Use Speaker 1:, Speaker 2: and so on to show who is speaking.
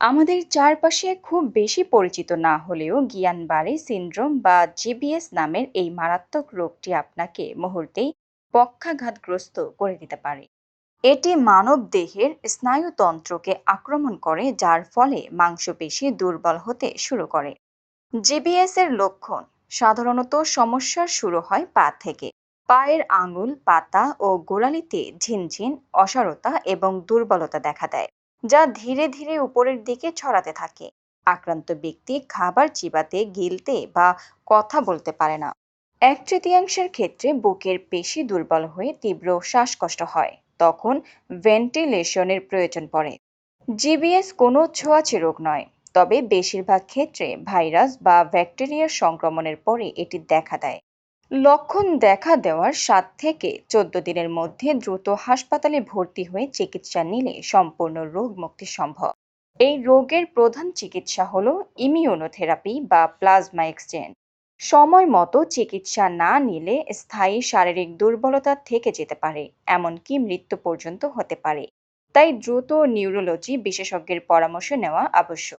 Speaker 1: আমাদের চারপাশে খুব বেশি পরিচিত না হলেও গিয়ানবারে সিনড্রোম বা জিবিএস নামের এই মারাত্মক রোগটি আপনাকে মুহূর্তেই পক্ষাঘাতগ্রস্ত করে দিতে পারে। এটি মানব দেহের স্নায়ুতন্ত্রকে আক্রমণ করে, যার ফলে মাংসপেশি দুর্বল হতে শুরু করে। জিবিএস এর লক্ষণ সাধারণত সমস্যার শুরু হয় পা থেকে। পায়ের আঙুল, পাতা ও গোড়ালিতে ঝিনঝিন, অসারতা এবং দুর্বলতা দেখা দেয়। যা ধীরে ধীরে উপরের দিকে ছড়াতে থাকে। আক্রান্ত ব্যক্তি খাবার চিবাতে, গিলতে বা কথা বলতে পারে না। এক তৃতীয়াংশের ক্ষেত্রে বুকের পেশি দুর্বল হয়ে তীব্র শ্বাসকষ্ট হয়। তখন ভেন্টিলেশনের প্রয়োজন পড়ে। জিবিএস কোনো ছোঁয়াচে রোগ নয়। তবে বেশিরভাগ ক্ষেত্রে ভাইরাস বা ব্যাকটেরিয়ার সংক্রমণের পরে এটি দেখা দেয়। লক্ষণ দেখা দেওয়ার সাত থেকে চোদ্দ দিনের মধ্যে দ্রুত হাসপাতালে ভর্তি হয়ে চিকিৎসা নিলে সম্পূর্ণ রোগ মুক্তি সম্ভব। এই রোগের প্রধান চিকিৎসা হল ইমিউনোথেরাপি বা প্লাজমা এক্সচেঞ্জ। সময় মতো চিকিৎসা না নিলে স্থায়ী শারীরিক দুর্বলতা থেকে যেতে পারে, এমনকি মৃত্যু পর্যন্ত হতে পারে। তাই দ্রুত নিউরোলজি বিশেষজ্ঞের পরামর্শ নেওয়া আবশ্যক।